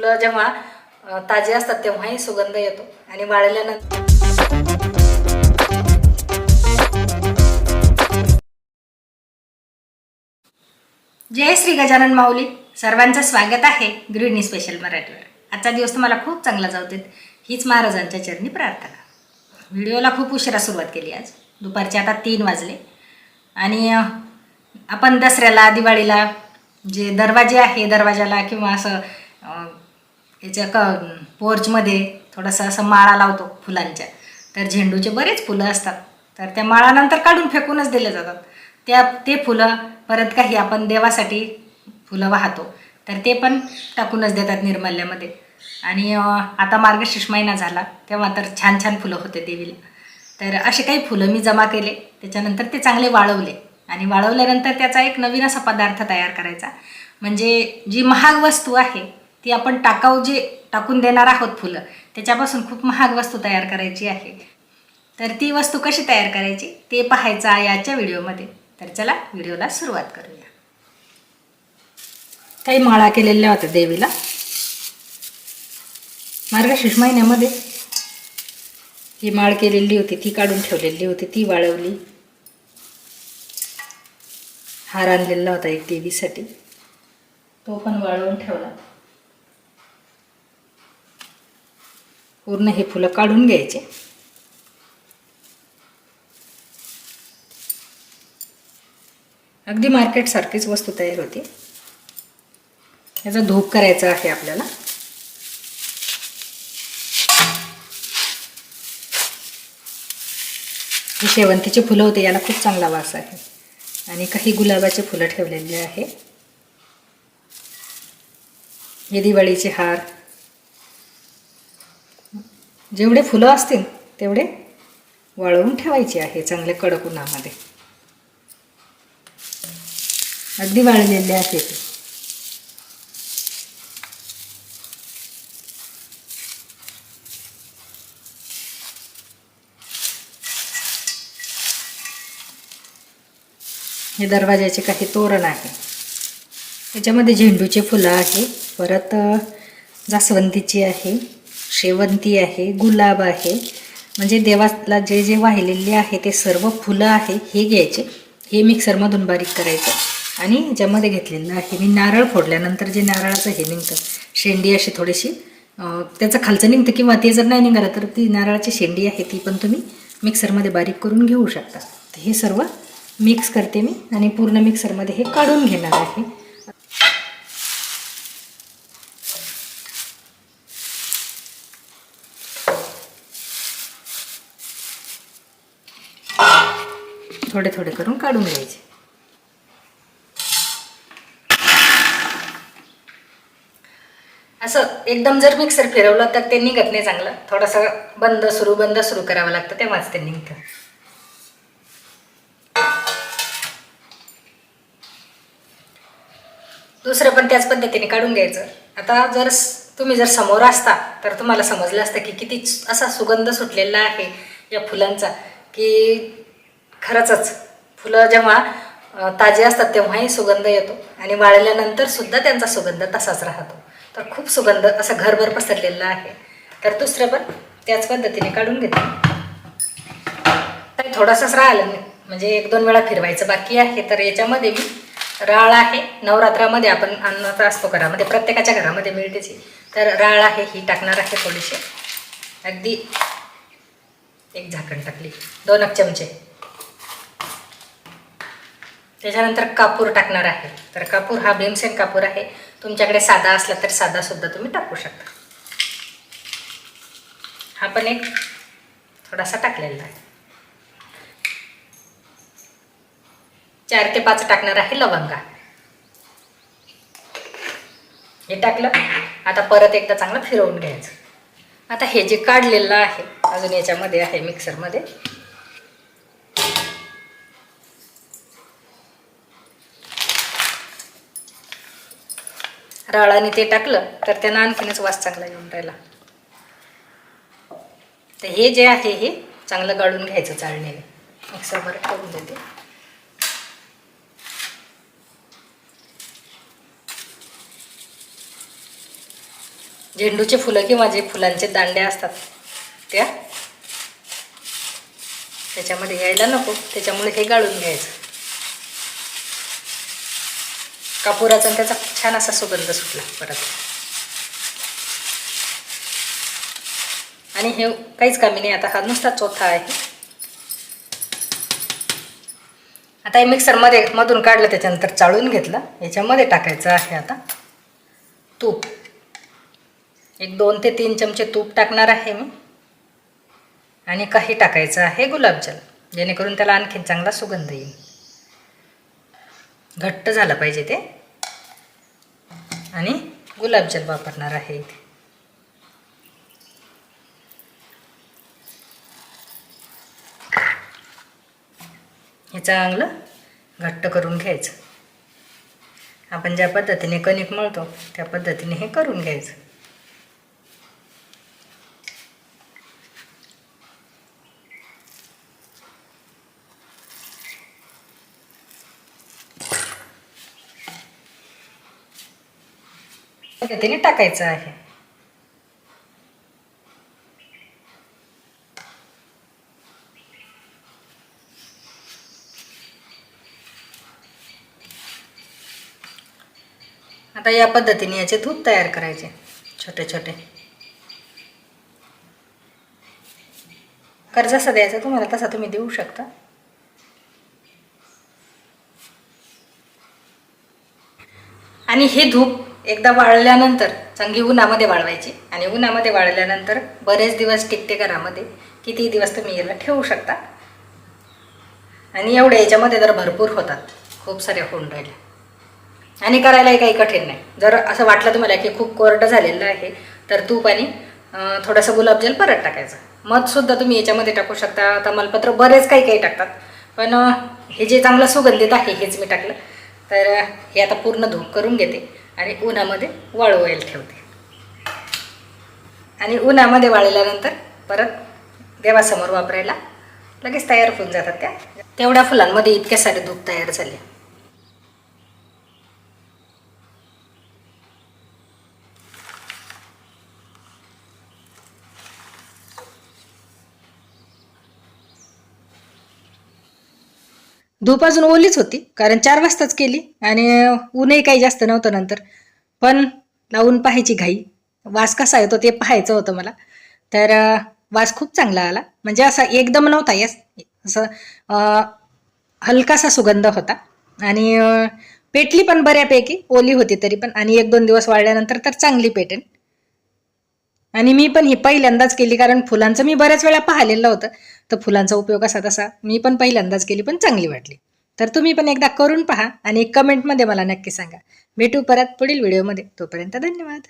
फुलं जेव्हा ताजे असतात तेव्हाही सुगंध येतो आणि वाळल्यानंतर जय श्री गजानन माऊली. सर्वांचं स्वागत आहे गृहिणी स्पेशल मराठीवर. आजचा दिवस तुम्हाला खूप चांगला जाऊ देत हीच महाराजांच्या चरणी प्रार्थना. व्हिडिओला खूप उशिरा सुरुवात केली आज. दुपारचे आता तीन वाजले. आणि आपण दसऱ्याला दिवाळीला जे दरवाजे आहे दरवाजाला किंवा असं याच्या क पोर्चमध्ये थोडंसं असं माळा लावतो फुलांच्या. तर झेंडूचे बरेच फुलं असतात. तर त्या माळानंतर काढून फेकूनच दिले जातात. त्या ते फुलं परत काही आपण देवासाठी फुलं वाहतो. तर ते पण टाकूनच देतात निर्मल्यामध्ये. आणि आता मार्गशीर्ष महिना झाला तेव्हा तर छान छान फुलं होते देवीला. तर असे काही फुलं मी जमा केले. त्याच्यानंतर ते चांगले वाळवले. आणि वाळवल्यानंतर त्याचा एक नवीन असा पदार्थ तयार करायचा. म्हणजे जी महाग वस्तू आहे ती आपण टाकाऊ जे टाकून देणार आहोत फुलं त्याच्यापासून खूप महाग वस्तू तयार करायची आहे. तर ती वस्तू कशी तयार करायची? ते पाहायचं आहे आजच्या व्हिडिओमध्ये. तर चला व्हिडिओला सुरुवात करूया. काही माळा केलेल्या होत्या देवीला. मार्गशीर्ष महिन्यामध्ये ही माळ केलेली होती ती काढून ठेवलेली होती ती वाळवली. हार आणलेला होता एक देवीसाठी. तो पण वाळवून ठेवला. पूर्ण हे फुलं काढून घ्यायचे. अगदी मार्केटसारखीच वस्तू तयार होती. याचा धूप करायचा आहे आपल्याला. हे शेवंतीचे फुलं होते याला खूप चांगला वास आहे. आणि काही गुलाबाचे फुलं ठेवलेले आहे. हे दिवाळीचे हार जेवढे फुलं असतील तेवढे वाळवून ठेवायचे आहे चांगले कडक उन्हामध्ये. अगदी वाळलेले आहेत हे दरवाजाचे काही तोरण आहे. त्याच्यामध्ये झेंडूचे फुलं आहे परत जास्वंदीची आहे. शेवंती आहे गुलाब आहे. म्हणजे देवाला जे जे वाहिलेले आहे ते सर्व फुलं आहे हे घ्यायचे. हे मिक्सरमधून बारीक करायचं. आणि ज्यामध्ये घेतलेलं आहे मी नारळ फोडल्यानंतर जे नारळाचं हे निघतं. शेंडी अशी थोडीशी त्याचं खालचं निघतं किंवा ते जर नाही निघालं तर ती नारळाची शेंडी आहे ती पण तुम्ही मिक्सरमध्ये बारीक करून घेऊ शकता. तर हे सर्व मिक्स करते मी आणि पूर्ण मिक्सरमध्ये हे काढून घेणार आहे. थोडे थोडे करून काढून घ्यायचे. असं एकदम जर मिक्सर फिरवलं तर ते निघत नाही चांगलं. थोडंसं बंद सुरू बंद सुरू करावं लागतं तेव्हाच ते निघतं. दुसरं पण त्याच पद्धतीने काढून घ्यायचं. आता जर तुम्ही जर समोर असता तर तुम्हाला समजलं असतं की किती असा सुगंध सुटलेला आहे या फुलांचा की खरंचच. फुलं जेव्हा ताजे ताजी असतात तेव्हाही सुगंध येतो. आणि वाळल्यानंतर सुद्धा त्यांचा सुगंध तसाच राहतो. तर खूप सुगंध असं घरभर पसरलेला आहे. तर दुसरं पण त्याच पद्धतीने काढून घेते. काही थोडासाच राहिलं म्हणजे एक दोन वेळा फिरवायचं बाकी आहे. तर याच्यामध्ये मी राळ आहे. नवरात्रामध्ये आपण अन्नाचा असतो घरामध्ये. प्रत्येकाच्या घरामध्ये मिळतेची तर राळ आहे ही टाकणार आहे थोडीशी. अगदी एक झाकण टाकली. दोन एक चमचे. त्याच्यानंतर कापूर टाकणार आहे. तर कापूर हा भीमसेन कापूर आहे. तुमच्याकडे साधा असला तर साधा सुद्धा तुम्ही टाकू शकता. हा पण एक थोडासा टाकलेला आहे. चार ते पाच टाकणार आहे लवंगा. हे टाकलं. आता परत एकदा चांगलं फिरवून घ्यायचं. आता हे जे काढलेलं आहे अजून याच्यामध्ये आहे मिक्सरमध्ये राळाने ते टाकलं तर त्यांना आणखीनच वास चांगला येऊन राहिला. तर हे जे आहे हे चांगलं गाळून घ्यायचं चाळणीने. मिक्सरवर करून देते. झेंडूचे फुलं किंवा जे फुलांचे दांड्या असतात त्या त्याच्यामध्ये यायला नको. त्याच्यामुळे हे गाळून घ्यायचं. कापुराचा आणि त्याचा छान असा सुगंध सुटला परत. आणि हे काहीच कमी नाही आता हा नुसता चोथा आहे. आता हे मिक्सरमध्ये मधून काढलं त्याच्यानंतर चाळून घेतलं. याच्यामध्ये टाकायचं आहे आता तूप. एक दोन ते तीन चमचे तूप टाकणार आहे मी. आणि काही टाकायचं आहे गुलाबजल जेणेकरून त्याला आणखीन चांगला सुगंध येईल. घट्ट झालं पाहिजे ते. आणि गुलाबजल वापरणार आहे इथे. हे चांगलं घट्ट करून घ्यायचं. आपण ज्या पद्धतीने कणिक मळतो त्या पद्धतीने हे करून घ्यायचं. पद्धतीने टाकायचं आहे. आता या पद्धतीने याचे धूप तयार करायचे छोटे छोटे. कर्ज जसा द्यायचा तुम्हाला तसा तुम्ही देऊ शकता. आणि हे धूप एकदा वाळल्यानंतर चांगली उन्हामध्ये वाळवायची. आणि उन्हामध्ये वाळल्यानंतर बरेच दिवस टिकते घरामध्ये. किती दिवस तुम्ही याला ठेवू शकता? आणि एवढे याच्यामध्ये तर भरपूर होतात. खूप सारे होऊन राहिले. आणि करायलाही काही कठीण नाही. जर असं वाटलं तुम्हाला की खूप कोरडं झालेलं आहे तर तूप आणि थोडंसं गुलाबजल परत टाकायचं. मधसुद्धा तुम्ही याच्यामध्ये टाकू शकता. तमालपत्र बरेच काही काही टाकतात. पण हे जे चांगलं सुगंधित आहे हेच मी टाकलं. तर हे आता पूर्ण धूप करून घेते. आणि उन्हामध्ये वाळवायला ठेवते. आणि उन्हामध्ये वाळल्यानंतर परत देवासमोर वापरायला लगेच तयार होऊन जातात त्या. तेवढ्या फुलांमध्ये इतके सारे धूप तयार झाले. धूप अजून ओलीच होती कारण चार वाजताच केली आणि ऊनही काही जास्त नव्हतं नंतर. पण लावून पाहायची घाई. वास कसा येतो ते पाहायचं होतं मला. तर वास खूप चांगला आला. म्हणजे असा एकदम नव्हता यस असं हलकासा सुगंध होता. आणि पेटली पण बऱ्यापैकी ओली होती तरी पण. आणि एक दोन दिवस वाळल्यानंतर तर चांगली पेटेल आणि मी पण ही पहिल्यांदाच केली कारण फुलांचं मी बऱ्याच वेळा पाहिलेलं होतं. तर फुलांचा उपयोग असा तसा मी पण पहिल्यांदाच केली पण चांगली वाटली. तर तुम्ही पण एकदा करून पहा आणि कमेंटमध्ये मला नक्की सांगा. भेटू परत पुढील व्हिडिओमध्ये. तोपर्यंत धन्यवाद.